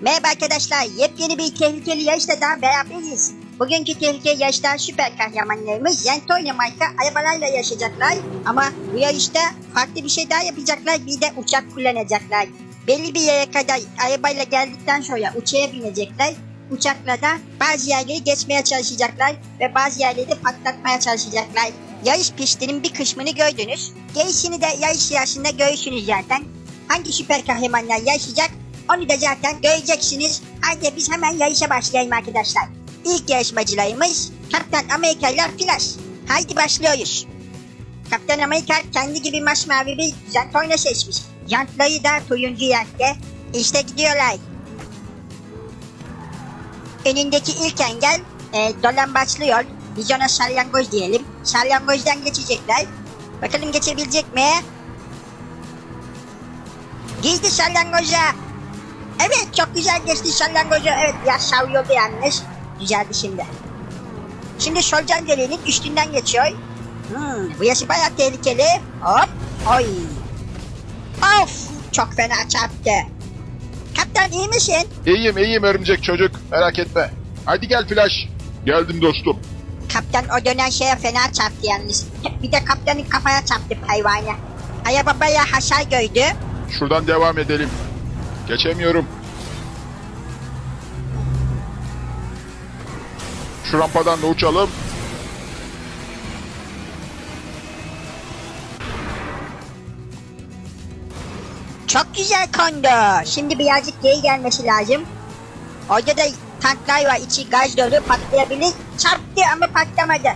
Merhaba arkadaşlar, yepyeni bir tehlikeli yarışta daha beraberiz. Bugünkü tehlikeli yarışta süper kahramanlarımız Yentoyna marka arabalarla yaşayacaklar. Ama bu yarışta farklı bir şey daha yapacaklar, bir de uçak kullanacaklar. Belli bir yere kadar arabayla geldikten sonra uçağa binecekler. Uçakla da bazı yerleri geçmeye çalışacaklar ve bazı yerleri de patlatmaya çalışacaklar. Yarış pistinin bir kısmını gördünüz. Gerisini de yarış yarışında görürsünüz zaten. Hangi süper kahramanlar yaşayacak onu da zaten göreceksiniz. Hadi biz hemen yarışa başlayalım arkadaşlar. İlk yarışmacılarımız Kaptan Amerika ile Flash. Haydi başlıyoruz. Kaptan Amerika kendi gibi masmavi bir Zentorna seçmiş. Jantları da turuncu renkte. İşte gidiyorlar. Önündeki ilk engel e, dolambaçlı yol. Biz ona salyangoz diyelim. Salyangozdan geçecekler. Bakalım geçebilecek mi? Girdi salyangoza. Evet çok güzel geçti salyangozu. Evet biraz savuyordu yalnız. Güzeldi şimdi. Şimdi solucan deliğinin üstünden geçiyor. Hmm, bu yaşı bayağı tehlikeli. Hop. Oy. Of. Çok fena çarptı. Kaptan iyi misin? İyiyim iyiyim örümcek çocuk merak etme. Hadi gel Flash. Geldim dostum. Kaptan o dönen şeye fena çarptı yalnız. Bir de kaptanın kafaya çarptı hayvanı. Araba bayağı hasar gördü. Şuradan devam edelim. Geçemiyorum. Şu rampadan da uçalım. Çok güzel kondu. Şimdi birazcık geri gelmesi lazım. Orada da tanklar var. içi gaz dolu patlayabilir. Çarptı ama patlamadı.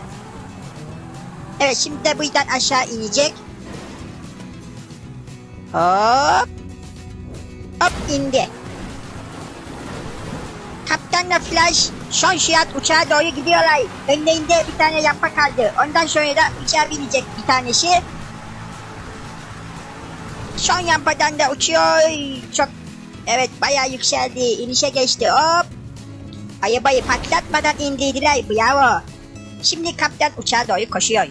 Evet şimdi de buradan aşağı inecek. Hop. Hop indi. Kaptanla Flash son şiat uçağa doğru gidiyorlar. Önlerinde bir tane yapma kaldı. Ondan sonra da uçağa binecek bir tanesi. Son yampadan da uçuyor. Çok evet bayağı yükseldi. İnişe geçti. Hop. Arabayı patlatmadan indirdiler. Bravo. Şimdi kaptan uçağa doğru koşuyor.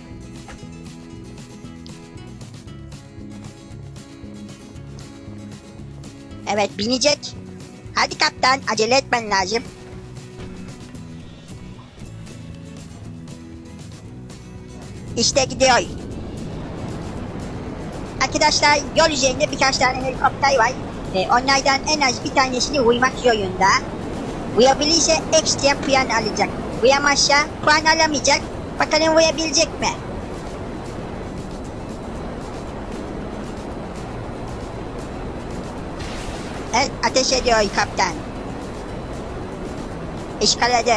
Evet binecek. Hadi kaptan acele etmen lazım. İşte gidiyor. Arkadaşlar yol üzerinde birkaç tane helikopter var. Ee, onlardan en az bir tanesini vurmak zorunda. Vurabilirse ekstra puan alacak. Vuramazsa puan alamayacak. Bakalım vurabilecek mi? Ateş ediyor kaptan. İşkaladı.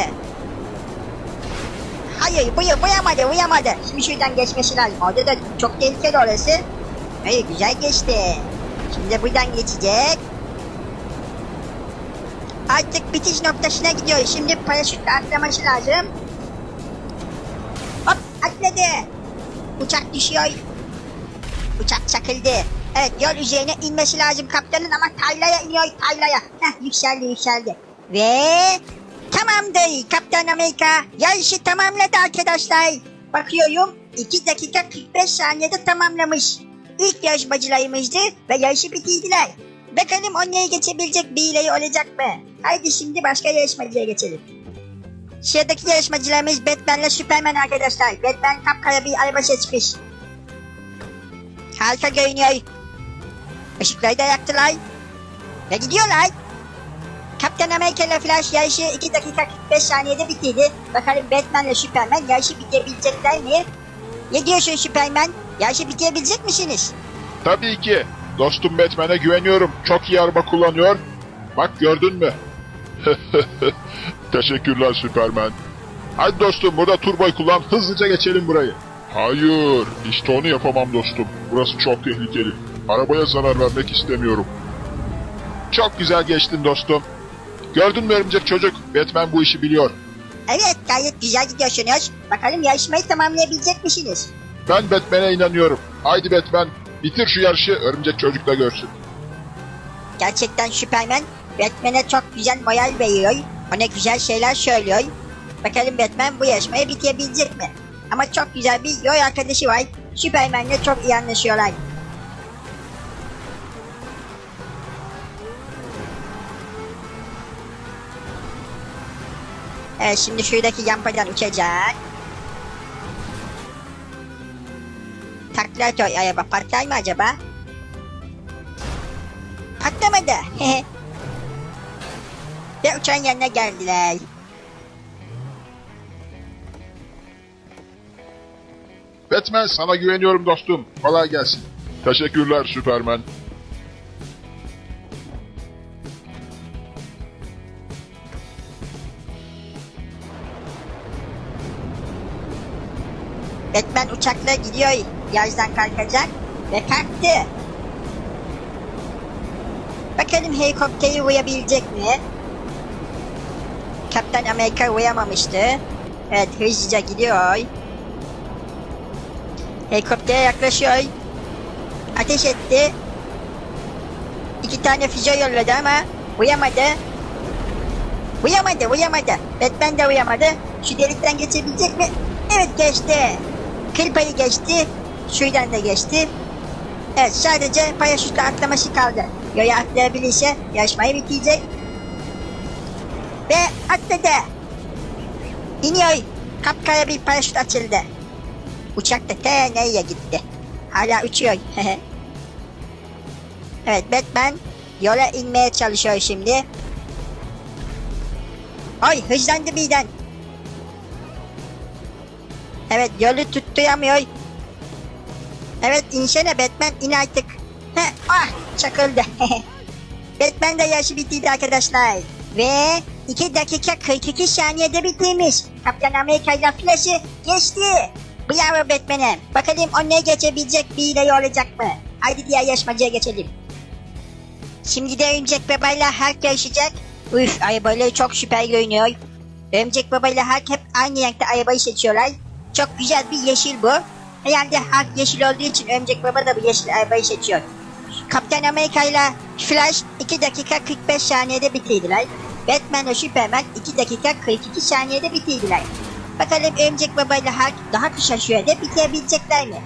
Hayır buyur vuramadı vuramadı. Şimdi şuradan geçmesi lazım. Orada da çok tehlikeli orası. Hayır güzel geçti. Şimdi buradan geçecek. Artık bitiş noktasına gidiyor. Şimdi paraşütle atlaması lazım. Hop atladı. Uçak düşüyor. Uçak çakıldı. Evet yol üzerine inmesi lazım kaptanın ama taylaya iniyor taylaya. Heh yükseldi yükseldi. Ve tamamdır Kaptan Amerika. Yarışı tamamladı arkadaşlar. Bakıyorum 2 dakika 45 saniyede tamamlamış. İlk yarışmacılarımızdı ve yarışı bitirdiler. Bakalım onları geçebilecek birileri olacak mı? Haydi şimdi başka yarışmacıya geçelim. Sıradaki yarışmacılarımız Batman'la Superman arkadaşlar. Batman kapkara bir araba seçmiş. Harika görünüyor. Işıkları da yaktılar. Ve gidiyorlar. Kaptan Amerika ile Flash yarışı 2 dakika 45 saniyede bitirdi. Bakalım Batman ile Superman yarışı bitirebilecekler mi? Ne diyorsun Superman? Yarışı bitirebilecek misiniz? Tabii ki. Dostum Batman'e güveniyorum. Çok iyi araba kullanıyor. Bak gördün mü? Teşekkürler Süpermen. Hadi dostum burada turboyu kullan. Hızlıca geçelim burayı. Hayır. işte onu yapamam dostum. Burası çok tehlikeli. Arabaya zarar vermek istemiyorum. Çok güzel geçtin dostum. Gördün mü örümcek çocuk? Batman bu işi biliyor. Evet gayet güzel gidiyorsunuz. Bakalım yarışmayı tamamlayabilecek misiniz? Ben Batman'e inanıyorum. Haydi Batman bitir şu yarışı örümcek çocuk da görsün. Gerçekten Superman Batman'e çok güzel moral veriyor. Ona güzel şeyler söylüyor. Bakalım Batman bu yarışmayı bitirebilecek mi? Ama çok güzel bir yol arkadaşı var. Superman'le çok iyi anlaşıyorlar. Evet şimdi şuradaki yampadan uçacak. Takla atıyor araba patlar mı acaba? Patlamadı. Ve uçağın yanına geldiler. Batman sana güveniyorum dostum. Kolay gelsin. Teşekkürler Süpermen. Batman uçakla gidiyor. Yazdan kalkacak ve kalktı. Bakalım helikopteri uyabilecek mi? Kaptan Amerika uyamamıştı. Evet hızlıca gidiyor. Helikoptere yaklaşıyor. Ateş etti. İki tane füze yolladı ama uyamadı. Uyamadı, uyamadı. Batman de uyamadı. Şu delikten geçebilecek mi? Evet geçti. Kıl payı geçti. Şuradan da geçti. Evet sadece paraşütle atlaması kaldı. Yoya atlayabilirse yarışmayı bitecek. Ve atladı. İniyor. Kapkara bir paraşüt açıldı. Uçak da te nereye gitti. Hala uçuyor. evet Batman yola inmeye çalışıyor şimdi. Ay hızlandı birden. Evet yolu tutturamıyor. Evet insene Batman in artık. Heh, ah çakıldı. Batman de yaşı bittiydi arkadaşlar. Ve 2 dakika 42 saniyede bitirmiş. Kaptan Amerika ile Flash'ı geçti. Bravo Batman'e. Bakalım o ne geçebilecek birileri olacak mı? Haydi diğer yarışmacıya geçelim. Şimdi de Örümcek Baba'yla Hulk yarışacak. Üf arabaları çok süper görünüyor. Örümcek Baba'yla Hulk hep aynı renkte arabayı seçiyorlar. Çok güzel bir yeşil bu. Herhalde Hulk yeşil olduğu için Örümcek Baba da bu yeşil arabayı seçiyor. Kaptan Amerika ile Flash 2 dakika 45 saniyede bitirdiler. Batman ve Superman 2 dakika 42 saniyede bitirdiler. Bakalım Örümcek Baba ile Hulk daha kısa sürede bitirebilecekler mi?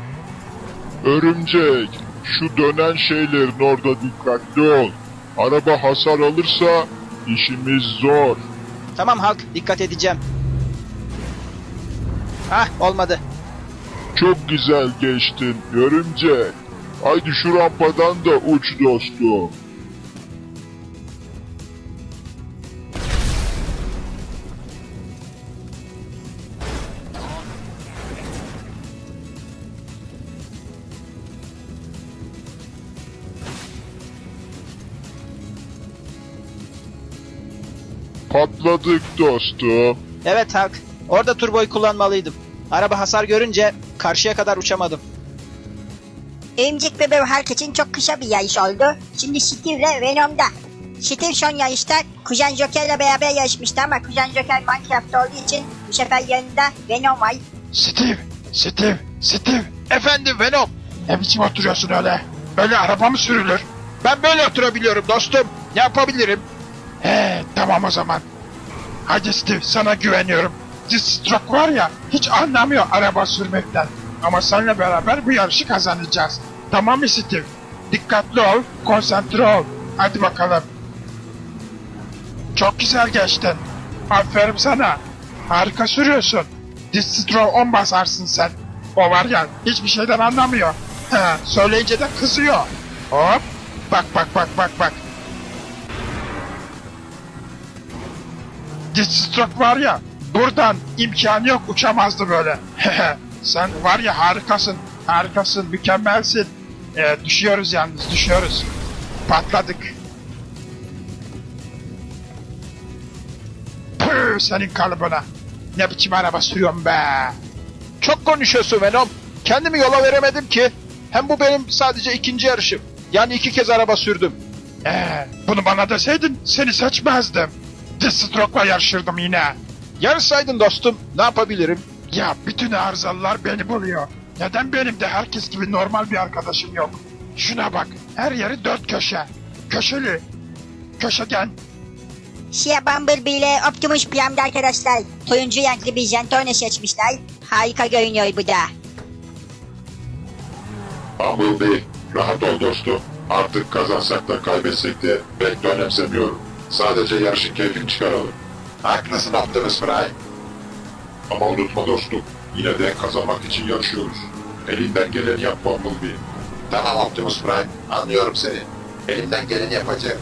Örümcek, şu dönen şeylerin orada dikkatli ol. Araba hasar alırsa işimiz zor. Tamam Hulk dikkat edeceğim. Hah olmadı. Çok güzel geçtin örümcek. Haydi şu rampadan da uç dostum. Patladık dostum. Evet Hulk. Orada turboyu kullanmalıydım. Araba hasar görünce karşıya kadar uçamadım. Örümcek Bebe ve Hulk için çok kısa bir yarış oldu. Şimdi Steve ile Venom'da. Steve son yarışta Kuzen Joker ile beraber yarışmıştı ama Kuzen Joker Minecraft olduğu için bu sefer yanında Venom var. Steve, Steve, Steve. Efendim Venom. Ne biçim oturuyorsun öyle? Böyle araba mı sürülür? Ben böyle oturabiliyorum dostum. Ne yapabilirim? He, tamam o zaman. Hadi Steve, sana güveniyorum. Stroke var ya, hiç anlamıyor araba sürmekten. Ama seninle beraber bu yarışı kazanacağız. Tamam mı Steve? Dikkatli ol, konsantre ol. Hadi bakalım. Çok güzel geçtin. Aferin sana. Harika sürüyorsun. Distro 10 basarsın sen. O var ya hiçbir şeyden anlamıyor. He, söyleyince de kızıyor. Hop. Bak bak bak bak bak. Distroke var ya buradan imkanı yok uçamazdı böyle. sen var ya harikasın. Harikasın mükemmelsin. Ee, düşüyoruz yalnız düşüyoruz. Patladık. Püh senin kalıbına. Ne biçim araba sürüyorsun be. Çok konuşuyorsun Venom. Kendimi yola veremedim ki. Hem bu benim sadece ikinci yarışım. Yani iki kez araba sürdüm. Ee, bunu bana deseydin seni seçmezdim. Deathstroke'la yarışırdım yine. Yarışsaydın dostum. Ne yapabilirim? Ya bütün arızalılar beni buluyor. Neden benim de herkes gibi normal bir arkadaşım yok? Şuna bak, her yeri dört köşe. Köşeli. Köşegen. Siyah Bumblebee ile Optimus Prime'de arkadaşlar. Turuncu renkli bir Zentorno seçmişler. Harika görünüyor bu da. Bumblebee, rahat ol dostum. Artık kazansak da kaybetsek de pek de önemsemiyorum. Sadece yarışın keyfini çıkaralım. Haklısın Optimus Prime. Ama unutma dostum, yine de kazanmak için yarışıyoruz. Elinden geleni yap Bumblebee. Tamam Optimus Prime. Anlıyorum seni. Elimden geleni yapacağım.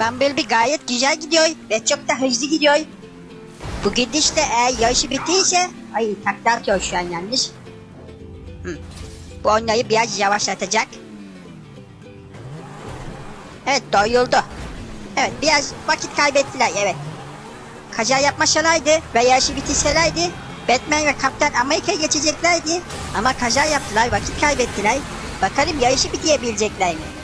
Bumblebee gayet güzel gidiyor ve çok da hızlı gidiyor. Bu gidişte eğer yarışı bittiyse... Ay takla atıyor şu an yanlış. Hı. Bu onları biraz yavaşlatacak. Evet doyuldu. Evet biraz vakit kaybettiler evet. Kaza yapmasalardı ve yarışı bitirselerdi Batman ve Kaptan Amerika geçeceklerdi. Ama kaza yaptılar vakit kaybettiler. Bakalım yarışı bitirebilecekler mi?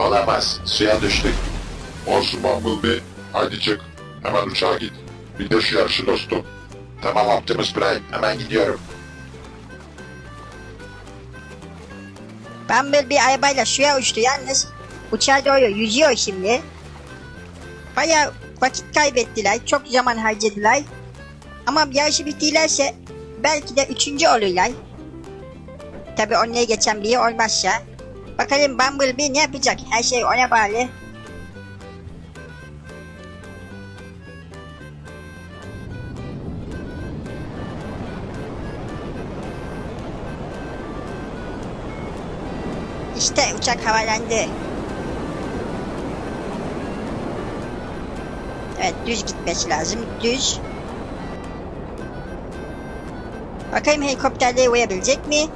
Olamaz. Suya düştük. Olsun Bumblebee, haydi çık. Hemen uçağa git. Bir de şu yarışı dostum. Tamam Optimus Prime. Hemen gidiyorum. Bumblebee arabayla suya uçtu yalnız. Uçağa doğru yüzüyor şimdi. Baya vakit kaybettiler. Çok zaman harcadılar. Ama yarışı bittilerse belki de üçüncü olurlar. Tabi onları geçen biri olmazsa. Bakalım Bumblebee ne yapacak? Her şey ona bağlı. İşte uçak havalandı. Evet düz gitmesi lazım. Düz. Bakayım helikopterle uyabilecek mi?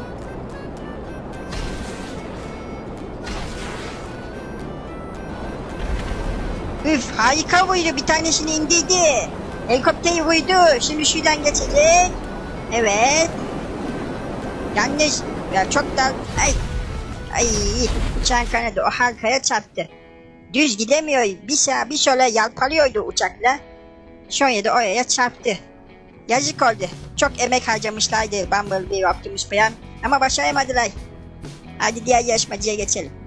Üf harika vurdu bir tanesini indirdi. Helikopteri vurdu. Şimdi şuradan geçecek. Evet. Yalnız ya çok da ay ay uçağın kanadı o halkaya çarptı. Düz gidemiyor. Bir sağa bir sola yalpalıyordu uçakla. Sonra da oraya çarptı. Yazık oldu. Çok emek harcamışlardı Bumblebee Optimus Prime. Ama başaramadılar. Hadi diğer yarışmacıya geçelim.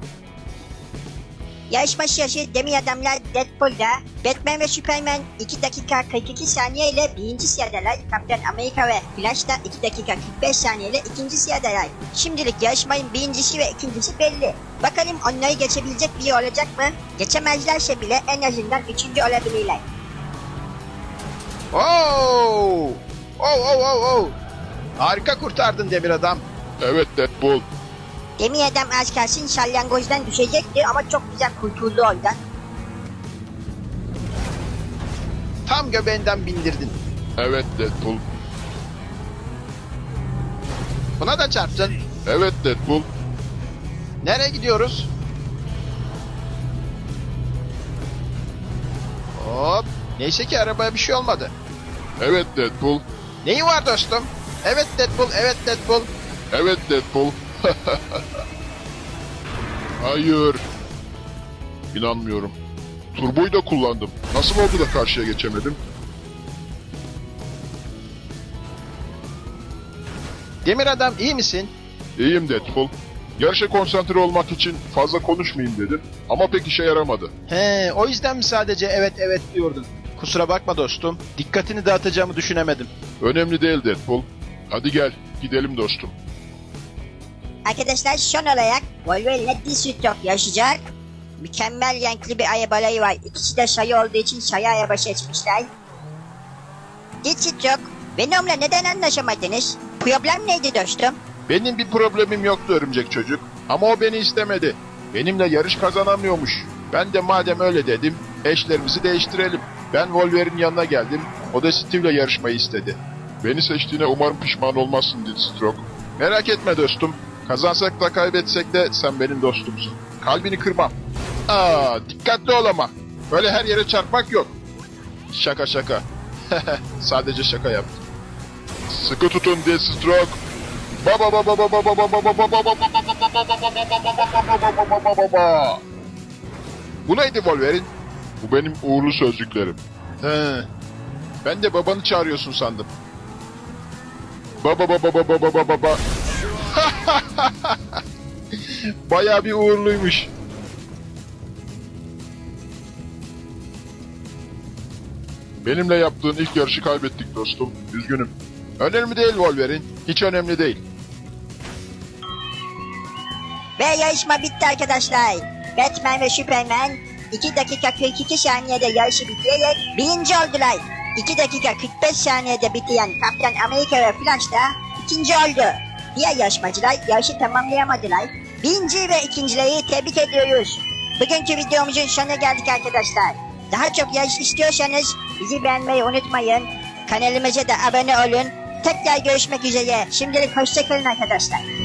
Yarışma sırası Demir Adamlar Deadpool'da Batman ve Superman 2 dakika 42 saniye ile birinci sıradalar. Kaptan Amerika ve Flash da 2 dakika 45 saniye ile ikinci sıradalar. Şimdilik yarışmanın birincisi ve ikincisi belli. Bakalım onları geçebilecek biri olacak mı? Geçemezlerse bile en azından üçüncü olabilirler. Oo! Oh oh oh oh! Harika kurtardın Demir Adam. Evet Deadpool, Demir Adam az kalsın salyangozdan düşecekti ama çok güzel kurtuldu oradan. Tam göbeğinden bindirdin. evet Deadpool, Buna da çarptın. evet Deadpool. Nereye gidiyoruz? Hop. Neyse ki arabaya bir şey olmadı. Evet Deadpool, Neyi var dostum? Evet Deadpool, evet Deadpool. evet Deadpool. Hayır. İnanmıyorum. Turboyu da kullandım. Nasıl oldu da karşıya geçemedim? Demir Adam iyi misin? İyiyim Deadpool. Yarışa konsantre olmak için fazla konuşmayayım dedim ama pek işe yaramadı. He, o yüzden mi sadece evet evet diyordun? Kusura bakma dostum. Dikkatini dağıtacağımı düşünemedim. Önemli değil Deadpool. Hadi gel, gidelim dostum. Arkadaşlar son olarak Wolverine'le Disruptor yaşayacak. Mükemmel renkli bir arabaları var. İkisi de sayı olduğu için sayı araba seçmişler. Disruptor, Venom'la neden anlaşamadınız? Problem neydi dostum? Benim bir problemim yoktu örümcek çocuk. Ama o beni istemedi. Benimle yarış kazanamıyormuş. Ben de madem öyle dedim, eşlerimizi değiştirelim. Ben Wolverine'in yanına geldim. O da Steve'le yarışmayı istedi. Beni seçtiğine umarım pişman olmazsın Deathstroke. Merak etme dostum. Kazansak da kaybetsek de sen benim dostumsun. Kalbini kırmam. Aa, dikkatli ol ama. Böyle her yere çarpmak yok. Şaka şaka. Sadece şaka yaptım. Sıkı tutun Deathstroke. Baba baba baba baba baba baba baba baba baba Bu neydi Wolverine? Bu benim uğurlu sözcüklerim. He. Ben de babanı çağırıyorsun sandım. Baba baba baba baba baba. Bayağı bir uğurluymuş. Benimle yaptığın ilk yarışı kaybettik dostum. Üzgünüm. Önemli değil Wolverine. Hiç önemli değil. Ve yarışma bitti arkadaşlar. Batman ve Superman 2 dakika 42 saniyede yarışı bitirerek birinci oldular. 2 dakika 45 saniyede bitiren Kaptan Amerika ve Flash da ikinci oldu. Diğer yarışmacılar yarışı tamamlayamadılar. Birinci ve ikincileri tebrik ediyoruz. Bugünkü videomuzun sonuna geldik arkadaşlar. Daha çok yarış istiyorsanız bizi beğenmeyi unutmayın. Kanalımıza da abone olun. Tekrar görüşmek üzere. Şimdilik hoşçakalın arkadaşlar.